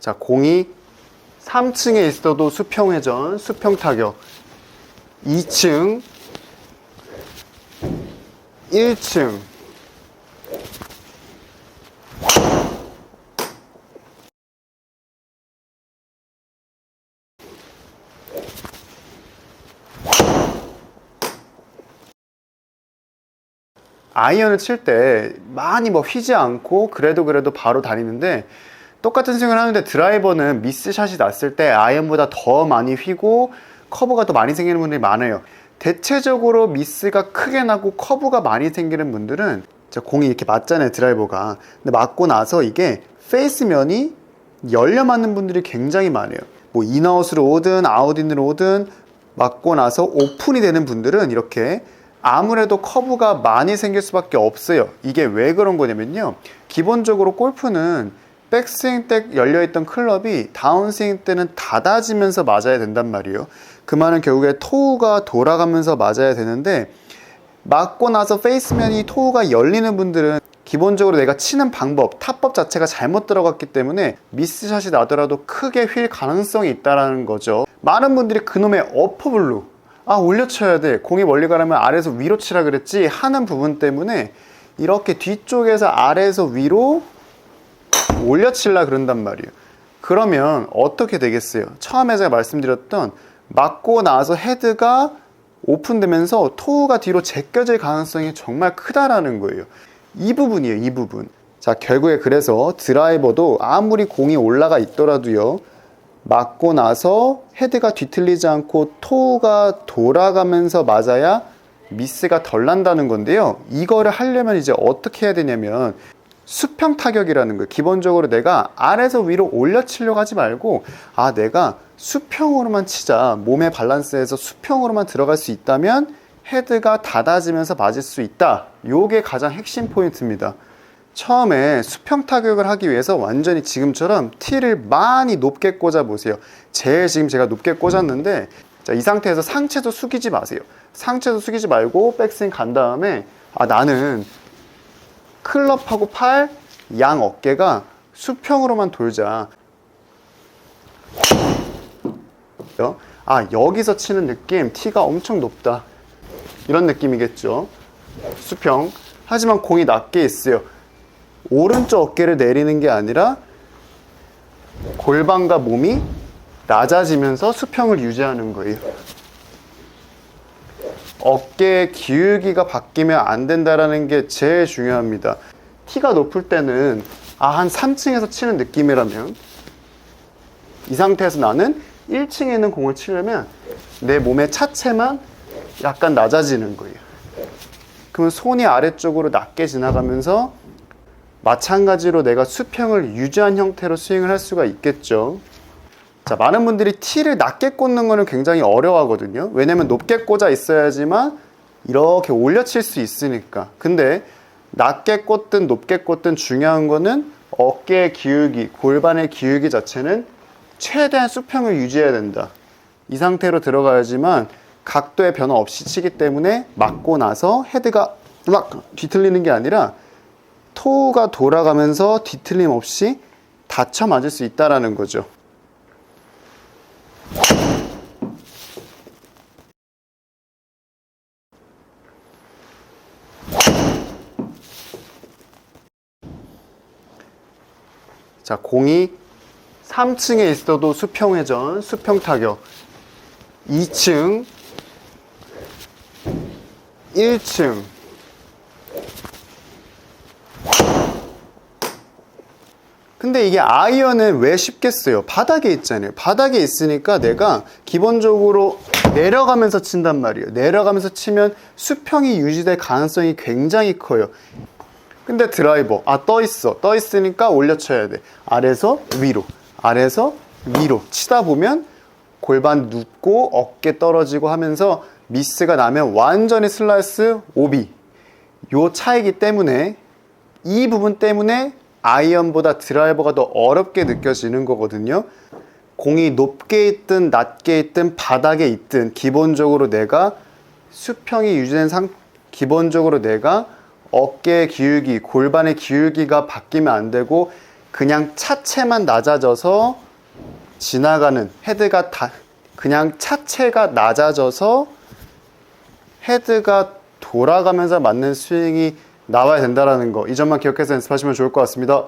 자, 공이 3층에 있어도 수평 회전, 수평 타격. 2층, 1층. 아이언을 칠 때 많이 뭐 휘지 않고 그래도 그래도 바로 다니는데 똑같은 스윙을 하는데 드라이버는 미스샷이 났을 때 아이언보다 더 많이 휘고 커브가 더 많이 생기는 분들이 많아요. 대체적으로 미스가 크게 나고 커브가 많이 생기는 분들은 자, 공이 이렇게 맞잖아요, 드라이버가. 근데 맞고 나서 이게 페이스면이 열려 맞는 분들이 굉장히 많아요. 뭐 인아웃으로 오든 아웃인으로 오든 맞고 나서 오픈이 되는 분들은 이렇게 아무래도 커브가 많이 생길 수밖에 없어요. 이게 왜 그런 거냐면요. 기본적으로 골프는 백스윙 때 열려있던 클럽이 다운스윙 때는 닫아지면서 맞아야 된단 말이에요. 그 말은 결국에 토우가 돌아가면서 맞아야 되는데 맞고 나서 페이스면이 토우가 열리는 분들은 기본적으로 내가 치는 방법, 타법 자체가 잘못 들어갔기 때문에 미스샷이 나더라도 크게 휠 가능성이 있다라는 거죠. 많은 분들이 그놈의 어퍼블루, 아 올려쳐야 돼, 공이 멀리 가려면 아래에서 위로 치라 그랬지 하는 부분 때문에 이렇게 뒤쪽에서 아래에서 위로 올려칠라 그런단 말이에요. 그러면 어떻게 되겠어요? 처음에 제가 말씀드렸던 맞고 나서 헤드가 오픈되면서 토우가 뒤로 제껴질 가능성이 정말 크다라는 거예요. 이 부분이에요, 이 부분. 자, 결국에 그래서 드라이버도 아무리 공이 올라가 있더라도요, 맞고 나서 헤드가 뒤틀리지 않고 토우가 돌아가면서 맞아야 미스가 덜 난다는 건데요. 이거를 하려면 이제 어떻게 해야 되냐면 수평 타격이라는 거예요. 기본적으로 내가 아래서 위로 올려 치려고 하지 말고 아 내가 수평으로만 치자 몸의 밸런스에서 수평으로만 들어갈 수 있다면 헤드가 닫아지면서 맞을 수 있다. 요게 가장 핵심 포인트입니다. 처음에 수평 타격을 하기 위해서 완전히 지금처럼 티를 많이 높게 꽂아 보세요. 제일 지금 제가 높게 꽂았는데 자, 이 상태에서 상체도 숙이지 마세요. 상체도 숙이지 말고 백스윙 간 다음에 아 나는 클럽하고 팔, 양 어깨가 수평으로만 돌자. 아, 여기서 치는 느낌, 티가 엄청 높다. 이런 느낌이겠죠. 수평. 하지만 공이 낮게 있어요. 오른쪽 어깨를 내리는 게 아니라 골반과 몸이 낮아지면서 수평을 유지하는 거예요. 어깨 기울기가 바뀌면 안 된다라는 게 제일 중요합니다. 티가 높을 때는 아, 한 3층에서 치는 느낌이라면 이 상태에서 나는 1층에 있는 공을 치려면 내 몸의 차체만 약간 낮아지는 거예요. 그러면 손이 아래쪽으로 낮게 지나가면서 마찬가지로 내가 수평을 유지한 형태로 스윙을 할 수가 있겠죠. 자, 많은 분들이 티를 낮게 꽂는 거는 굉장히 어려워하거든요. 왜냐면 높게 꽂아 있어야지만 이렇게 올려칠 수 있으니까. 근데 낮게 꽂든 높게 꽂든 중요한 거는 어깨의 기울기, 골반의 기울기 자체는 최대한 수평을 유지해야 된다. 이 상태로 들어가야지만 각도의 변화 없이 치기 때문에 맞고 나서 헤드가 막 뒤틀리는 게 아니라 토우가 돌아가면서 뒤틀림 없이 닫혀 맞을 수 있다라는 거죠. 자, 공이 3층에 있어도 수평 회전, 수평 타격. 2층, 1층. 근데 이게 아이언은 왜 쉽겠어요? 바닥에 있잖아요. 바닥에 있으니까 내가 기본적으로 내려가면서 친단 말이에요. 내려가면서 치면 수평이 유지될 가능성이 굉장히 커요. 근데 드라이버, 아, 떠 있어. 떠 있으니까 올려쳐야 돼. 아래서 위로, 아래서 위로 치다 보면 골반 눕고 어깨 떨어지고 하면서 미스가 나면 완전히 슬라이스 오비. 요 차이기 때문에 이 부분 때문에 아이언보다 드라이버가 더 어렵게 느껴지는 거거든요. 공이 높게 있든 낮게 있든 바닥에 있든 기본적으로 내가 수평이 유지된 상 기본적으로 내가 어깨의 기울기, 골반의 기울기가 바뀌면 안 되고 그냥 차체만 낮아져서 지나가는 헤드가 다 그냥 차체가 낮아져서 헤드가 돌아가면서 맞는 스윙이 나와야 된다라는 거 이 점만 기억해서 연습하시면 좋을 것 같습니다.